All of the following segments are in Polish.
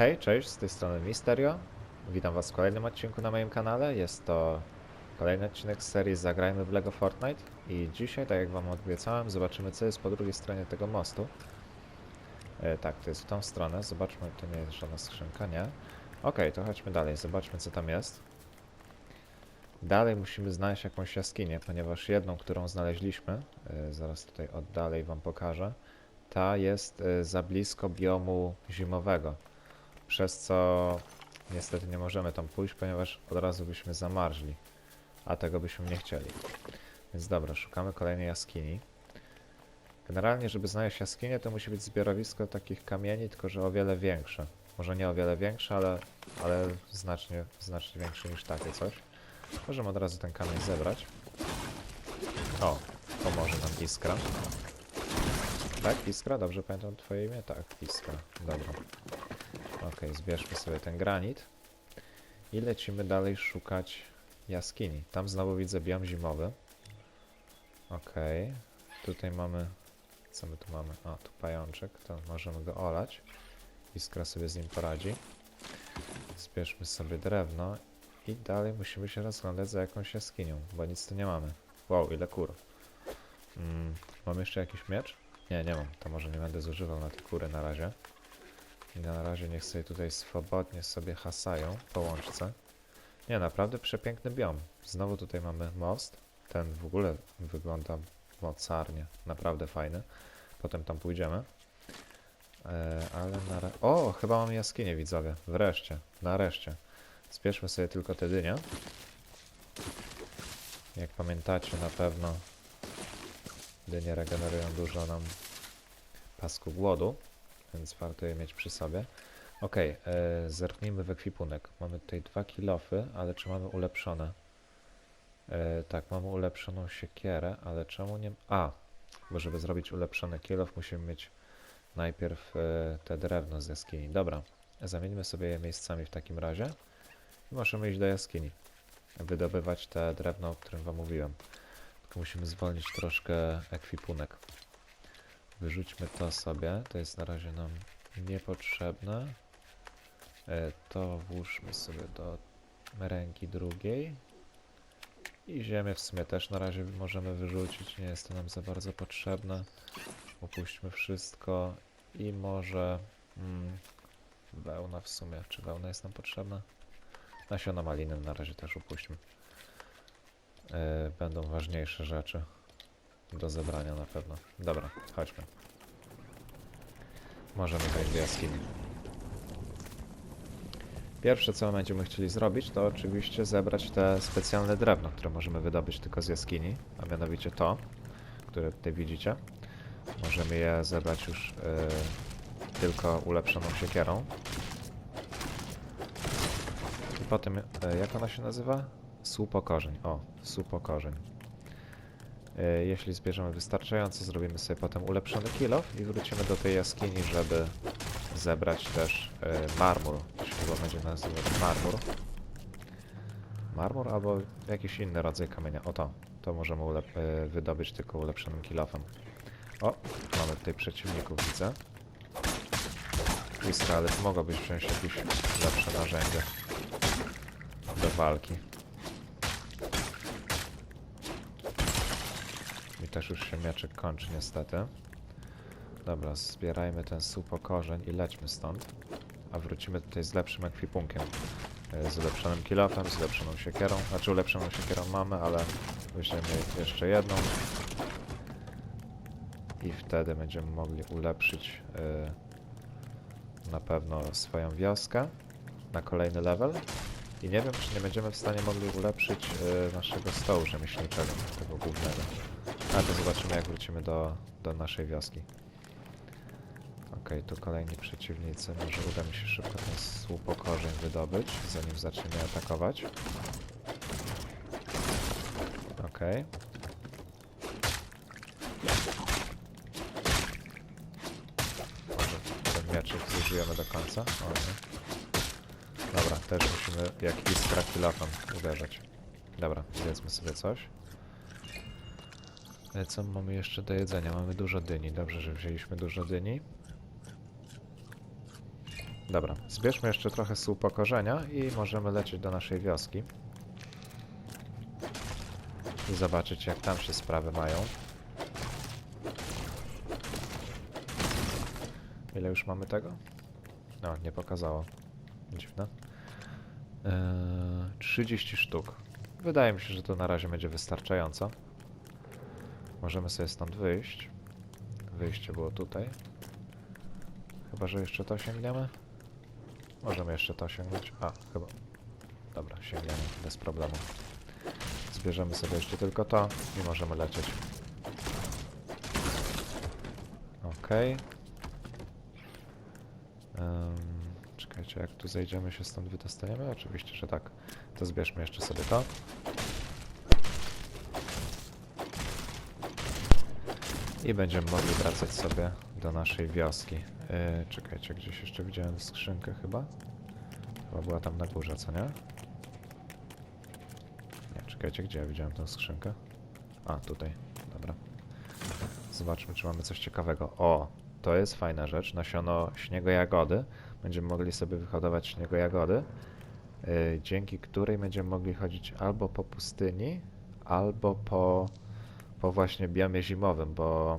Hej, cześć, z tej strony Misterio. Witam was w kolejnym odcinku na moim kanale. Jest to kolejny odcinek z serii Zagrajmy w LEGO Fortnite. I dzisiaj, tak jak wam obiecałem, zobaczymy co jest po drugiej stronie tego mostu. E, tak, to jest w tą stronę. Zobaczmy, to nie jest żadna skrzynka, nie? Okej, to chodźmy dalej, zobaczmy co tam jest. Dalej musimy znaleźć jakąś jaskinię, ponieważ jedną, którą znaleźliśmy, e, zaraz tutaj oddalej wam pokażę, ta jest e, za blisko biomu zimowego przez co niestety nie możemy tam pójść, ponieważ od razu byśmy zamarzli, a tego byśmy nie chcieli. Więc dobra, szukamy kolejnej jaskini. Generalnie, żeby znaleźć jaskinię, to musi być zbiorowisko takich kamieni, tylko że o wiele większe. Może nie o wiele większe, ale, ale znacznie, znacznie większe niż takie coś. Możemy od razu ten kamień zebrać. O, pomoże nam Iskra. Tak, Iskra? Dobrze pamiętam twoje imię? Tak, Iskra. Dobra. Okej, zbierzmy sobie ten granit i lecimy dalej szukać jaskini. Tam znowu widzę biom zimowy. Okej, tutaj mamy... Co my tu mamy? O, tu pajączek, to możemy go olać. Iskra sobie z nim poradzi. Zbierzmy sobie drewno i dalej musimy się rozglądać za jakąś jaskinią, bo nic tu nie mamy. Wow, ile kur. Mm, mam jeszcze jakiś miecz? Nie, nie mam. To może nie będę zużywał na te kury na razie. I na razie niech sobie tutaj swobodnie sobie hasają po łączce. Nie, naprawdę przepiękny biom. Znowu tutaj mamy most. Ten w ogóle wygląda mocarnie. Naprawdę fajny. Potem tam pójdziemy. E, ale na ra- O, chyba mamy jaskinię, widzowie. Wreszcie. Nareszcie. Zbierzmy sobie tylko te dynie. Jak pamiętacie na pewno dynie regenerują dużo nam pasku głodu więc warto je mieć przy sobie. Ok, e, zerknijmy w ekwipunek. Mamy tutaj dwa kilofy, ale czy mamy ulepszone? E, tak, mamy ulepszoną siekierę, ale czemu nie... A, bo żeby zrobić ulepszony kilof musimy mieć najpierw e, te drewno z jaskini. Dobra, zamieńmy sobie je miejscami w takim razie i możemy iść do jaskini. Wydobywać te drewno, o którym wam mówiłem. Tylko musimy zwolnić troszkę ekwipunek. Wyrzućmy to sobie, to jest na razie nam niepotrzebne. E, To włóżmy sobie do ręki drugiej. I ziemię w sumie też na razie możemy wyrzucić, nie jest to nam za bardzo potrzebne. Opuśćmy wszystko i może mm, wełna w sumie, czy wełna jest nam potrzebna? Nasiona maliny na razie też upuśćmy. E, Będą ważniejsze rzeczy do zebrania na pewno. Dobra, chodźmy. Możemy wejść do jaskini. Pierwsze co będziemy chcieli zrobić to oczywiście zebrać te specjalne drewno, które możemy wydobyć tylko z jaskini, a mianowicie to, które tutaj widzicie. Możemy je zebrać już yy, tylko ulepszoną siekierą. I potem, yy, jak ona się nazywa? Słupokorzeń. O, słupokorzeń. E, Jeśli zbierzemy wystarczająco, zrobimy sobie potem ulepszony kilof i wrócimy do tej jaskini, żeby zebrać też e, marmur. To się chyba będzie nazywać marmur. Marmur albo jakiś inny rodzaj kamienia. O to. Możemy e, wydobyć tylko ulepszonym kilofem. O, mamy tutaj przeciwników, widzę. Tu mogłabyś wziąć jakieś lepsze narzędzie do walki. Też już się mieczek kończy niestety. Dobra, zbierajmy ten supokorzeń i lećmy stąd. A wrócimy tutaj z lepszym ekwipunkiem. E, Z ulepszonym kilofem, z ulepszoną siekierą. Znaczy ulepszoną siekierą mamy, ale weźmiemy jeszcze jedną. I wtedy będziemy mogli ulepszyć e, na pewno swoją wioskę na kolejny level. I nie wiem, czy nie będziemy w stanie mogli ulepszyć e, naszego stołu rzemieślniczego, tego głównego. A to zobaczymy jak wrócimy do, do naszej wioski. Okej, tu kolejni przeciwnicy. Może uda mi się szybko ten słupokorzeń wydobyć, zanim zaczniemy atakować. Okej. Może ten mieczyk zużyjemy do końca? O. Dobra, też musimy jak iskra kilofem uderzać. Dobra, zjedzmy sobie coś. E, Co mamy jeszcze do jedzenia? Mamy dużo dyni. Dobrze, że wzięliśmy dużo dyni. Dobra, zbierzmy jeszcze trochę słów pokorzenia i możemy lecieć do naszej wioski. I zobaczyć jak tam się sprawy mają. Ile już mamy tego? No, nie pokazało. Dziwne. Eee, 30 sztuk. Wydaje mi się, że to na razie będzie wystarczająco. Możemy sobie stąd wyjść. Wyjście było tutaj. Chyba, że jeszcze to sięgniemy. Możemy jeszcze to sięgnąć. A, chyba. Dobra, sięgniemy bez problemu. Zbierzemy sobie jeszcze tylko to i możemy lecieć. Okej. Em, czekajcie, jak tu zejdziemy się stąd wydostaniemy? Oczywiście, że tak. To zbierzmy jeszcze sobie to. I będziemy mogli wracać sobie do naszej wioski. Yy, czekajcie, gdzieś jeszcze widziałem skrzynkę chyba. Chyba była tam na górze, co nie? Nie, czekajcie, gdzie ja widziałem tę skrzynkę? A, tutaj. Dobra. Zobaczmy, czy mamy coś ciekawego. O, to jest fajna rzecz. Nasiono śniego jagody. Będziemy mogli sobie wyhodować śniego jagody, yy, dzięki której będziemy mogli chodzić albo po pustyni, albo po, po właśnie biomie zimowym, bo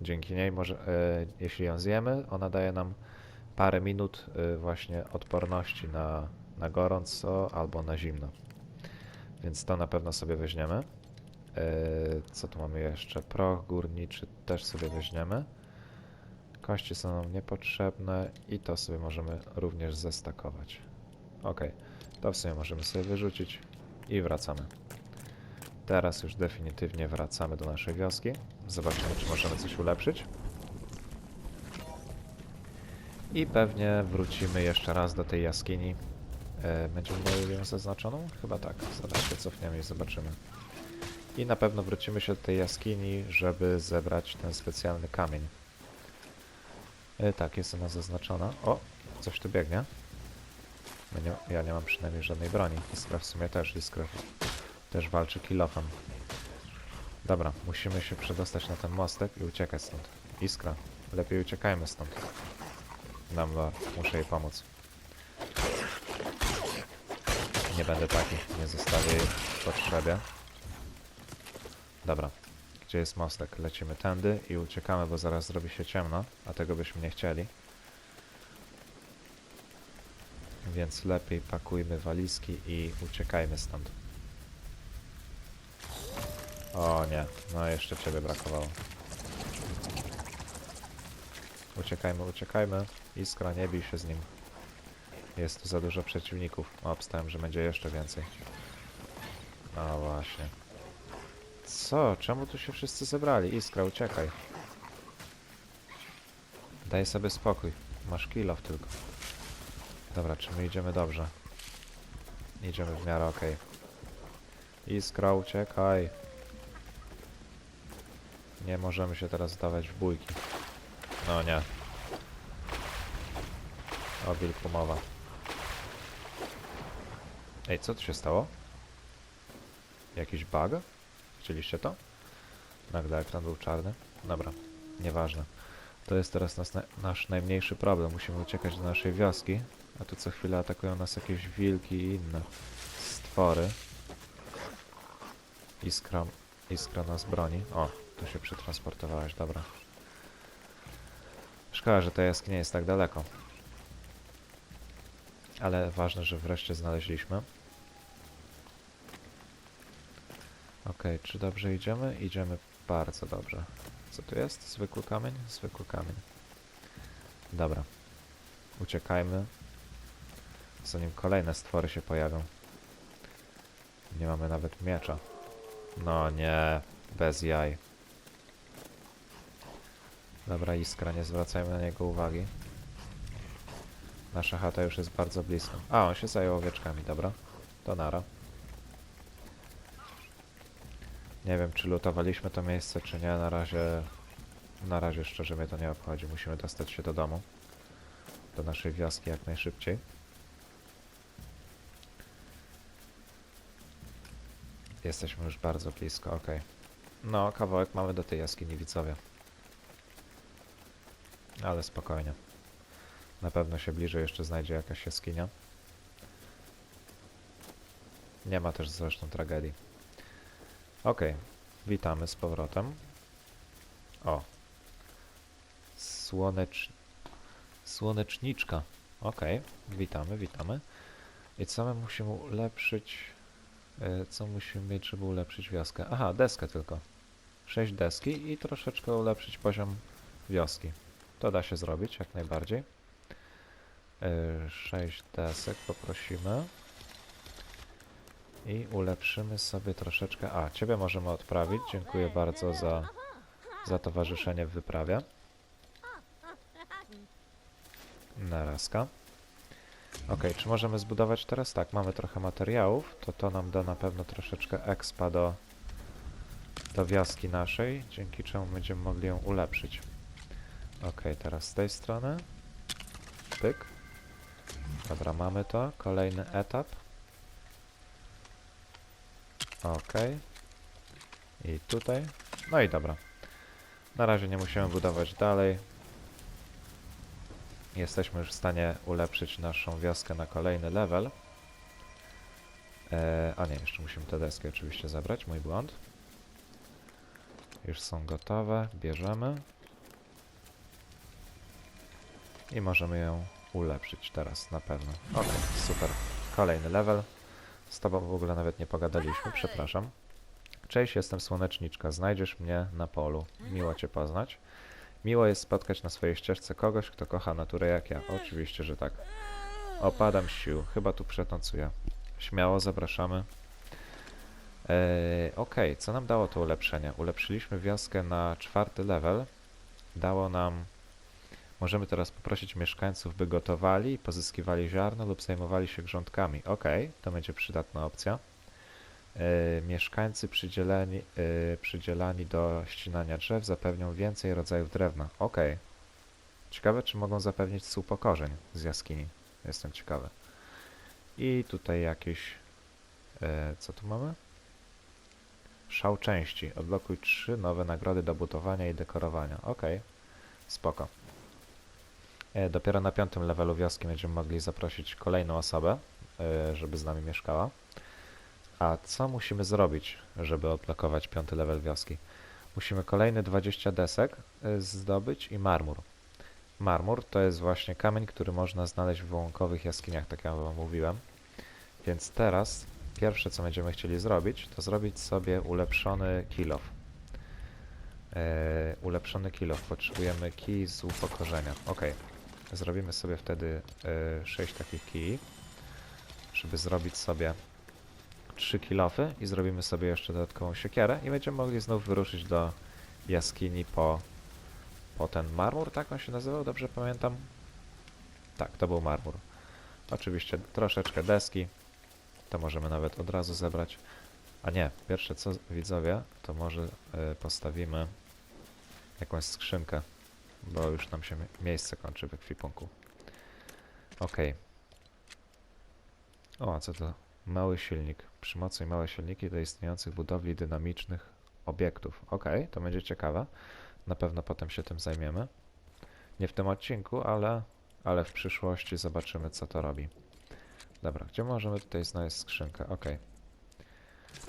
dzięki niej może, yy, jeśli ją zjemy, ona daje nam parę minut yy, właśnie odporności na, na gorąco albo na zimno. Więc to na pewno sobie weźmiemy. Yy, co tu mamy jeszcze? Proch górniczy też sobie weźmiemy. Kości są nam niepotrzebne i to sobie możemy również zestakować. Ok, to w sumie możemy sobie wyrzucić i wracamy. Teraz już definitywnie wracamy do naszej wioski. Zobaczymy, czy możemy coś ulepszyć. I pewnie wrócimy jeszcze raz do tej jaskini. E, będziemy mieli ją zaznaczoną? Chyba tak. Zaraz się cofniemy i zobaczymy. I na pewno wrócimy się do tej jaskini, żeby zebrać ten specjalny kamień. E, tak, jest ona zaznaczona. O, coś tu biegnie. No ja nie mam przynajmniej żadnej broni. Iskra w sumie też. Iskra też walczy kilofem. Dobra, musimy się przedostać na ten mostek i uciekać stąd. Iskra, lepiej uciekajmy stąd. Dobra, muszę jej pomóc. Nie będę taki, nie zostawię jej w potrzebie. Dobra, gdzie jest mostek? Lecimy tędy i uciekamy, bo zaraz zrobi się ciemno, a tego byśmy nie chcieli. Więc lepiej pakujmy walizki i uciekajmy stąd. O nie, no jeszcze ciebie brakowało. Uciekajmy, uciekajmy. Iskra, nie bij się z nim. Jest tu za dużo przeciwników. O, obstałem, że będzie jeszcze więcej. No właśnie. Co? Czemu tu się wszyscy zebrali? Iskra, uciekaj. Daj sobie spokój. Masz kill off tylko. Dobra, czy my idziemy dobrze? Idziemy w miarę okej. Iskra, uciekaj. Nie możemy się teraz wdawać w bójki. No nie. O wilku mowa. Ej, co tu się stało? Jakiś bug? Chcieliście to? Nagle ekran był czarny. Dobra, nieważne. To jest teraz nas, na, nasz najmniejszy problem. Musimy uciekać do naszej wioski, a tu co chwilę atakują nas jakieś wilki i inne stwory. Iskra, iskra nas broni. O, tu się przetransportowałeś, dobra. Szkoda, że ta jaskinia jest tak daleko. Ale ważne, że wreszcie znaleźliśmy. Okej, czy dobrze idziemy? Idziemy bardzo dobrze. Co tu jest? Zwykły kamień? Zwykły kamień. Dobra. Uciekajmy. Zanim kolejne stwory się pojawią. Nie mamy nawet miecza. No nie, bez jaj. Dobra, iskra, nie zwracajmy na niego uwagi. Nasza chata już jest bardzo blisko. A, on się zajął owieczkami, dobra. To nara. Nie wiem, czy lutowaliśmy to miejsce, czy nie. Na razie, na razie szczerze mnie to nie obchodzi. Musimy dostać się do domu. Do naszej wioski jak najszybciej. Jesteśmy już bardzo blisko, ok. No, kawałek mamy do tej jaskini widzowie. Ale spokojnie. Na pewno się bliżej jeszcze znajdzie jakaś jaskinia. Nie ma też zresztą tragedii. Okej, witamy z powrotem. O. Słonecz... Słoneczniczka. Okej, witamy, witamy. I co my musimy ulepszyć? E, Co musimy mieć, żeby ulepszyć wioskę? Aha, deskę tylko. 6 deski i troszeczkę ulepszyć poziom wioski. To da się zrobić, jak najbardziej. 6 desek poprosimy. I ulepszymy sobie troszeczkę... A, Ciebie możemy odprawić. Dziękuję bardzo za, za towarzyszenie w wyprawie. Narazka. Ok, czy możemy zbudować teraz? Tak, mamy trochę materiałów. To to nam da na pewno troszeczkę expa do, do wioski naszej, dzięki czemu będziemy mogli ją ulepszyć. Ok, teraz z tej strony. Pyk. Dobra, mamy to. Kolejny etap. Ok. I tutaj. No i dobra. Na razie nie musimy budować dalej. Jesteśmy już w stanie ulepszyć naszą wioskę na kolejny level. E, a nie, jeszcze musimy te deski oczywiście zabrać, mój błąd. Już są gotowe, bierzemy. I możemy ją ulepszyć teraz na pewno. Ok, super. Kolejny level. Z tobą w ogóle nawet nie pogadaliśmy, przepraszam. Cześć, jestem Słoneczniczka. Znajdziesz mnie na polu. Miło cię poznać. Miło jest spotkać na swojej ścieżce kogoś, kto kocha naturę jak ja. Oczywiście, że tak. Opadam sił. Chyba tu przenocuję. Śmiało zapraszamy. Eee, Okej, co nam dało to ulepszenie? Ulepszyliśmy wioskę na czwarty level. Dało nam... Możemy teraz poprosić mieszkańców, by gotowali pozyskiwali ziarno lub zajmowali się grządkami. Okej, to będzie przydatna opcja. E, mieszkańcy przydzieleni, e, przydzielani do ścinania drzew zapewnią więcej rodzajów drewna. Okej. Ciekawe, czy mogą zapewnić słup korzeń z jaskini. Jestem ciekawy. I tutaj jakieś... E, co tu mamy? Szał części. Odblokuj trzy nowe nagrody do budowania i dekorowania. Okej. Spoko. E, dopiero na piątym levelu wioski będziemy mogli zaprosić kolejną osobę, e, żeby z nami mieszkała. A co musimy zrobić, żeby odblokować piąty level wioski? Musimy kolejne 20 desek y, zdobyć i marmur. Marmur to jest właśnie kamień, który można znaleźć w łąkowych jaskiniach, tak jak wam mówiłem. Więc teraz pierwsze co będziemy chcieli zrobić, to zrobić sobie ulepszony kilof. E, ulepszony kilof. Potrzebujemy kij z upokorzenia. Ok. Zrobimy sobie wtedy e, 6 takich kij, żeby zrobić sobie 3 kilofy i zrobimy sobie jeszcze dodatkową siekierę i będziemy mogli znów wyruszyć do jaskini po, po ten marmur, tak on się nazywał, dobrze pamiętam? Tak, to był marmur. Oczywiście troszeczkę deski, to możemy nawet od razu zebrać. A nie, pierwsze co widzowie, to może y, postawimy jakąś skrzynkę, bo już nam się mi- miejsce kończy w ekwipunku. Okej. O, a co to? Mały silnik. Przymocuj małe silniki do istniejących budowli dynamicznych obiektów. Ok, to będzie ciekawe. Na pewno potem się tym zajmiemy. Nie w tym odcinku, ale, ale w przyszłości zobaczymy, co to robi. Dobra, gdzie możemy tutaj znaleźć skrzynkę? Ok.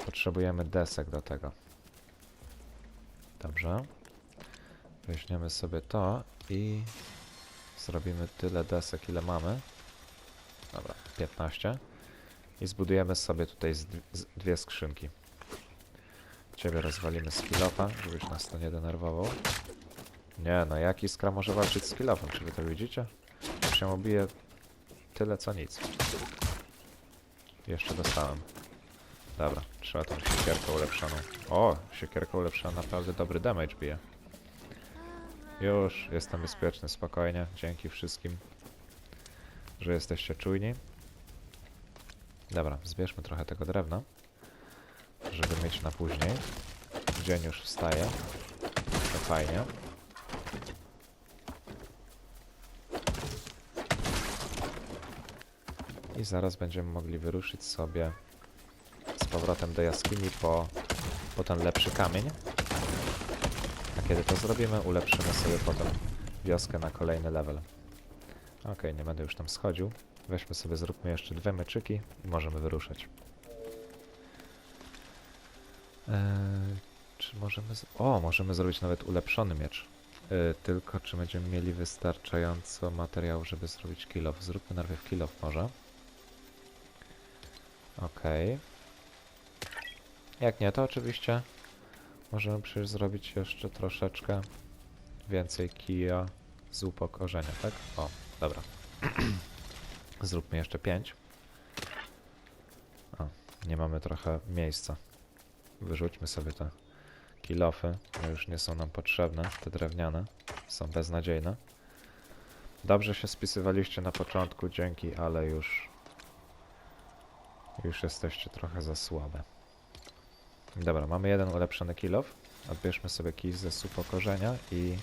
Potrzebujemy desek do tego. Dobrze. Weźmiemy sobie to i zrobimy tyle desek, ile mamy. Dobra, 15. I zbudujemy sobie tutaj dwie skrzynki. Ciebie rozwalimy z kilofa, żebyś nas to nie denerwował. Nie, no jaki skra może walczyć z kilofem, czy wy to widzicie? Się obije tyle co nic. Jeszcze dostałem. Dobra, trzeba tą siekierkę ulepszoną. O, siekierka ulepszona naprawdę dobry damage bije. Już, jestem bezpieczny, spokojnie. Dzięki wszystkim, że jesteście czujni. Dobra, zbierzmy trochę tego drewna, żeby mieć na później. Dzień już wstaje. To fajnie. I zaraz będziemy mogli wyruszyć sobie z powrotem do jaskini po, po ten lepszy kamień. A kiedy to zrobimy, ulepszymy sobie potem wioskę na kolejny level. Okej, nie będę już tam schodził. Weźmy sobie, zróbmy jeszcze dwie meczyki i możemy wyruszać. Eee, czy możemy... O, możemy zrobić nawet ulepszony miecz. Eee, tylko czy będziemy mieli wystarczająco materiału, żeby zrobić kill off? Zróbmy najpierw kill off może. Okej. Jak nie, to oczywiście możemy przecież zrobić jeszcze troszeczkę więcej kija z upokorzenia, tak? O, dobra. Zróbmy jeszcze 5. O, nie mamy trochę miejsca. Wyrzućmy sobie te kilofy. One już nie są nam potrzebne. Te drewniane są beznadziejne. Dobrze się spisywaliście na początku, dzięki, ale już już jesteście trochę za słabe. Dobra, mamy jeden ulepszony kilof. Odbierzmy sobie kij ze supokorzenia i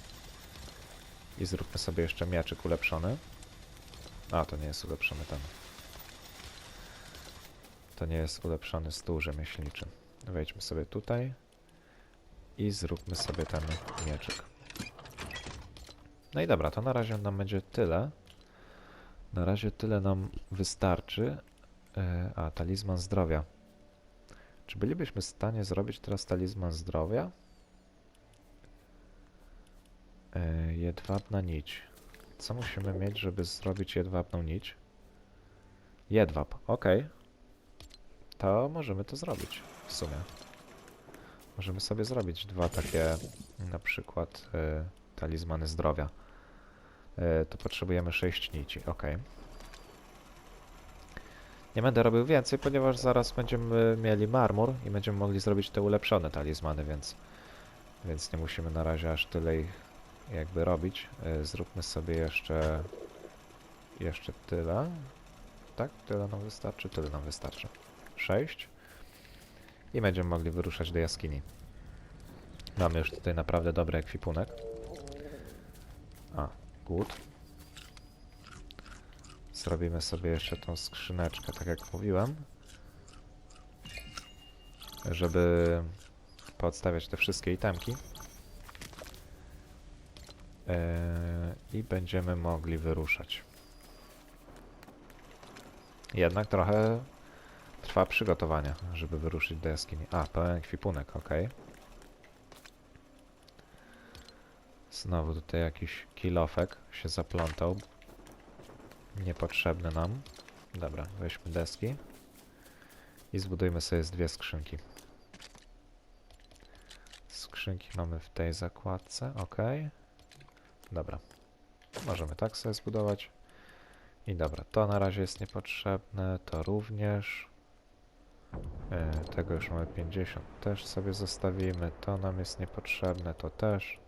i zróbmy sobie jeszcze mieczyk ulepszony. A, to nie jest ulepszony ten. To nie jest ulepszony stół rzemieślniczy. Wejdźmy sobie tutaj i zróbmy sobie ten mieczyk. No i dobra, to na razie nam będzie tyle. Na razie tyle nam wystarczy. E, A, talizman zdrowia. Czy bylibyśmy w stanie zrobić teraz talizman zdrowia? E, jedwabna nić. Co musimy mieć, żeby zrobić jedwabną nić? Jedwab, ok. To możemy to zrobić w sumie. Możemy sobie zrobić dwa takie na przykład e, talizmany zdrowia. E, to potrzebujemy 6 nici, ok. Nie będę robił więcej, ponieważ zaraz będziemy mieli marmur i będziemy mogli zrobić te ulepszone talizmany, więc, więc nie musimy na razie aż tyle ich jakby robić. E, Zróbmy sobie jeszcze jeszcze tyle. Tak? Tyle nam wystarczy? Tyle nam wystarczy. 6. I będziemy mogli wyruszać do jaskini. Mamy już tutaj naprawdę dobry ekwipunek. A, good. Zrobimy sobie jeszcze tą skrzyneczkę, tak jak mówiłem. Żeby podstawiać te wszystkie itemki. Eee, I będziemy mogli wyruszać. Jednak trochę trwa przygotowanie, żeby wyruszyć do jaskini. A, pełen ekwipunek, ok. Znowu tutaj jakiś kilofek się zaplątał. Niepotrzebny nam. Dobra, weźmy deski. I zbudujmy sobie z dwie skrzynki. Skrzynki mamy w tej zakładce, ok. Dobra. Możemy tak sobie zbudować. I dobra, to na razie jest niepotrzebne, to również. E, tego już mamy 50, też sobie zostawimy. To nam jest niepotrzebne, to też.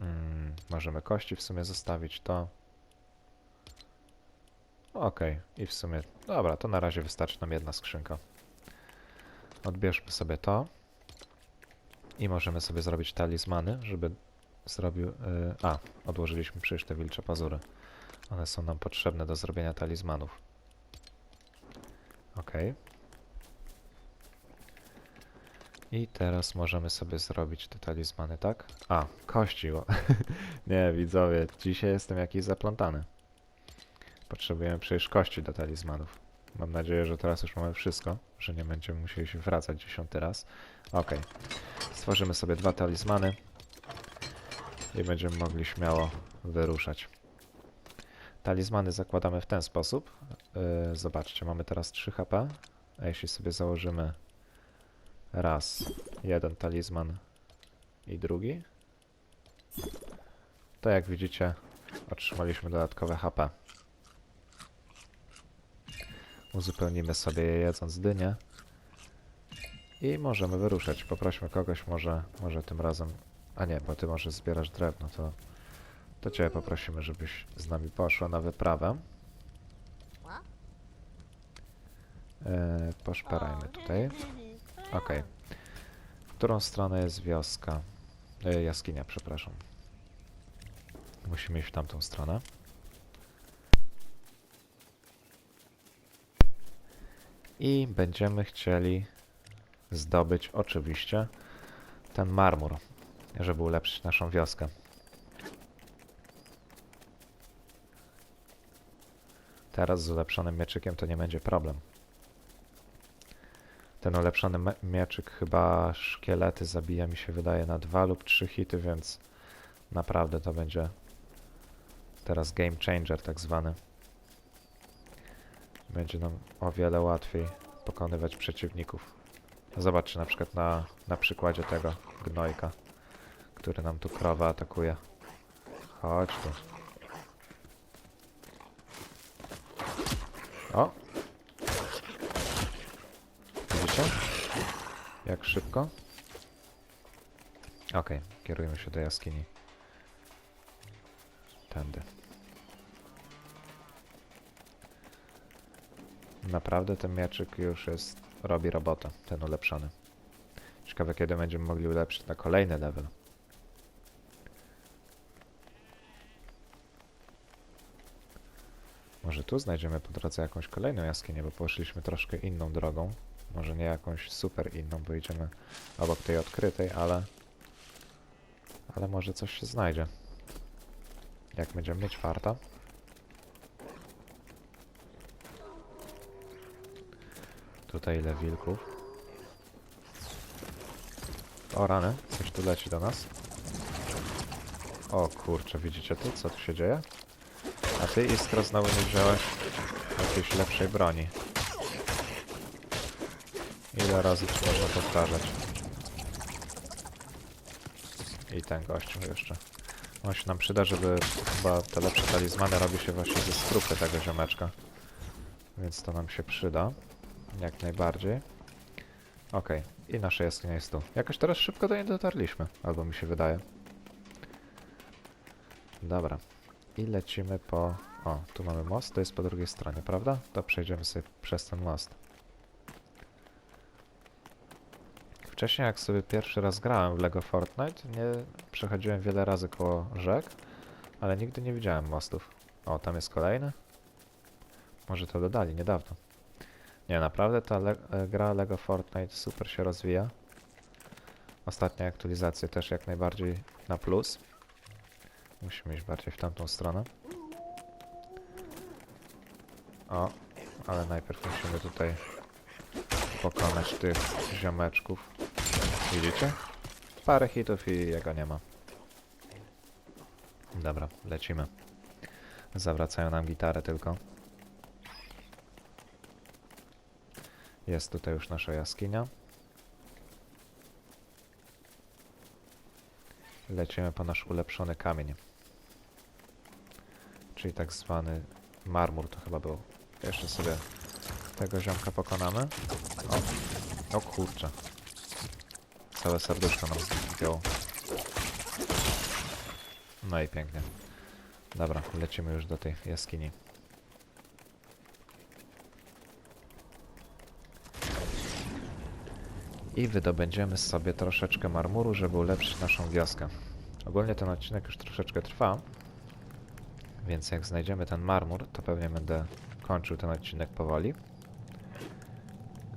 Mm, możemy kości w sumie zostawić, to. Okej, i w sumie, dobra, to na razie wystarczy nam jedna skrzynka. Odbierzmy sobie to. I możemy sobie zrobić talizmany, żeby zrobił... y, a, odłożyliśmy przecież te wilcze pazury. One są nam potrzebne do zrobienia talizmanów. Ok. I teraz możemy sobie zrobić te talizmany, tak? A, kości. Nie, widzowie, dzisiaj jestem jakiś zaplątany. Potrzebujemy przecież kości do talizmanów. Mam nadzieję, że teraz już mamy wszystko, że nie będziemy musieli się wracać dziesiąty raz. Ok. Stworzymy sobie dwa talizmany i będziemy mogli śmiało wyruszać. Talizmany zakładamy w ten sposób. Yy, zobaczcie, mamy teraz 3 HP, a jeśli sobie założymy raz, jeden talizman i drugi, to jak widzicie otrzymaliśmy dodatkowe HP. Uzupełnimy sobie je jedząc dynię i możemy wyruszać. Poprośmy kogoś, może, może tym razem a nie, bo ty możesz zbierasz drewno, to, to cię poprosimy, żebyś z nami poszła na wyprawę. E, poszperajmy tutaj. Okej. W którą stronę jest wioska? E, jaskinia, przepraszam. Musimy iść w tamtą stronę. I będziemy chcieli zdobyć oczywiście ten marmur żeby ulepszyć naszą wioskę. Teraz z ulepszonym mieczykiem to nie będzie problem. Ten ulepszony mieczyk chyba szkielety zabija mi się wydaje na dwa lub trzy hity, więc naprawdę to będzie teraz game changer tak zwany. Będzie nam o wiele łatwiej pokonywać przeciwników. Zobaczcie na przykład na, na przykładzie tego gnojka, który nam tu krowę atakuje. Chodź tu. O! Widzicie? Jak szybko? Okej, kierujemy się do jaskini. Tędy. Naprawdę ten mieczyk już jest, robi robotę, ten ulepszony. Ciekawe kiedy będziemy mogli ulepszyć na kolejny level. Może tu znajdziemy po drodze jakąś kolejną jaskinię, bo poszliśmy troszkę inną drogą. Może nie jakąś super inną, bo idziemy obok tej odkrytej, ale... Ale może coś się znajdzie. Jak będziemy mieć farta. Tutaj ile wilków. O rany, coś tu leci do nas. O kurczę, widzicie tu, co tu się dzieje? A ty Iskro znowu nie wziąłeś jakiejś lepszej broni. Ile razy ci można powtarzać? I ten gościu jeszcze. On się nam przyda, żeby chyba te lepsze talizmany robi się właśnie ze strupy tego ziomeczka. Więc to nam się przyda. Jak najbardziej. Okej, i nasza jaskinia jest tu. Jakoś teraz szybko do niej dotarliśmy, albo mi się wydaje. Dobra. I lecimy po... O, tu mamy most, to jest po drugiej stronie, prawda? To przejdziemy sobie przez ten most. Wcześniej jak sobie pierwszy raz grałem w LEGO Fortnite, nie przechodziłem wiele razy koło rzek, ale nigdy nie widziałem mostów. O, tam jest kolejny. Może to dodali niedawno. Nie, naprawdę ta le e, gra LEGO Fortnite super się rozwija. Ostatnie aktualizacje też jak najbardziej na plus. Musimy iść bardziej w tamtą stronę. O, ale najpierw musimy tutaj pokonać tych ziomeczków. Widzicie? Parę hitów i jego nie ma. Dobra, lecimy. Zawracają nam gitarę tylko. Jest tutaj już nasza jaskinia. Lecimy po nasz ulepszony kamień. Czyli tak zwany marmur to chyba był. Jeszcze sobie tego ziomka pokonamy. O, o kurczę. Całe serduszko nam zdjął. No i pięknie. Dobra, lecimy już do tej jaskini. I wydobędziemy sobie troszeczkę marmuru, żeby ulepszyć naszą wioskę. Ogólnie ten odcinek już troszeczkę trwa, więc jak znajdziemy ten marmur, to pewnie będę kończył ten odcinek powoli.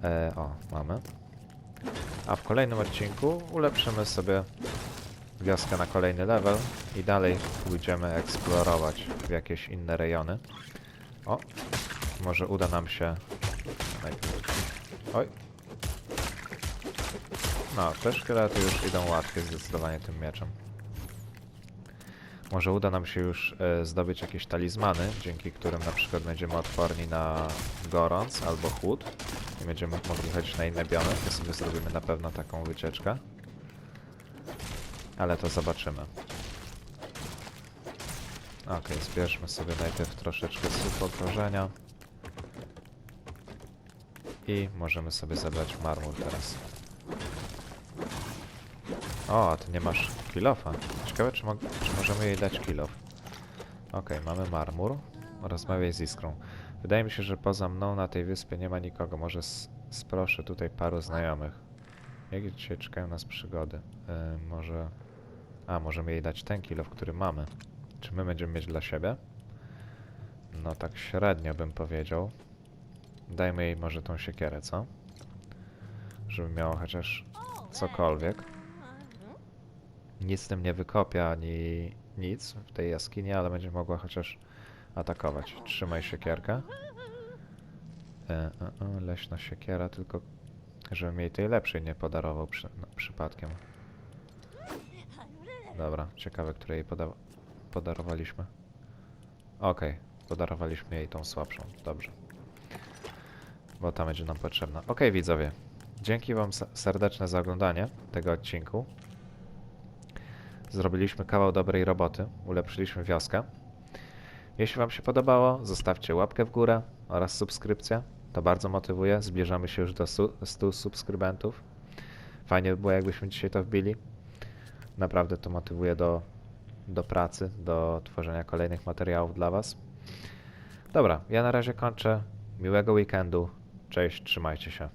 E, o, mamy. A w kolejnym odcinku ulepszymy sobie wioskę na kolejny level i dalej pójdziemy eksplorować w jakieś inne rejony. O, może uda nam się... Oj. No, te szkielety już idą łatwiej zdecydowanie tym mieczem. Może uda nam się już e, zdobyć jakieś talizmany, dzięki którym na przykład będziemy odporni na gorąc albo chłód i będziemy mogli chodzić na inne biomy, to sobie zrobimy na pewno taką wycieczkę. Ale to zobaczymy. Okej, zbierzmy sobie najpierw troszeczkę sucho korzenia. I możemy sobie zebrać marmur teraz. O, ty nie masz kilofa. Ciekawe, czy, mo czy możemy jej dać kilof. Okej, mamy marmur. Rozmawiaj z Iskrą. Wydaje mi się, że poza mną na tej wyspie nie ma nikogo. Może sproszę tutaj paru znajomych. Jakie dzisiaj czekają nas przygody? Yy, może... A, możemy jej dać ten kilof, który mamy. Czy my będziemy mieć dla siebie? No tak średnio bym powiedział. Dajmy jej może tą siekierę, co? Żeby miała chociaż cokolwiek. Nic z tym nie wykopia ani nic w tej jaskini, ale będzie mogła chociaż atakować. Trzymaj siekierkę. E, e, e, leśna siekiera, tylko żebym jej tej lepszej nie podarował przy, no, przypadkiem. Dobra, ciekawe, której jej poda podarowaliśmy. Okej, podarowaliśmy jej tą słabszą, dobrze. Bo ta będzie nam potrzebna. Okej, widzowie. Dzięki Wam serdeczne za oglądanie tego odcinku. Zrobiliśmy kawał dobrej roboty, ulepszyliśmy wioskę. Jeśli Wam się podobało, zostawcie łapkę w górę oraz subskrypcję. To bardzo motywuje. Zbliżamy się już do su- 100 subskrybentów. Fajnie by było, jakbyśmy dzisiaj to wbili. Naprawdę to motywuje do, do pracy, do tworzenia kolejnych materiałów dla Was. Dobra, ja na razie kończę. Miłego weekendu. Cześć, trzymajcie się.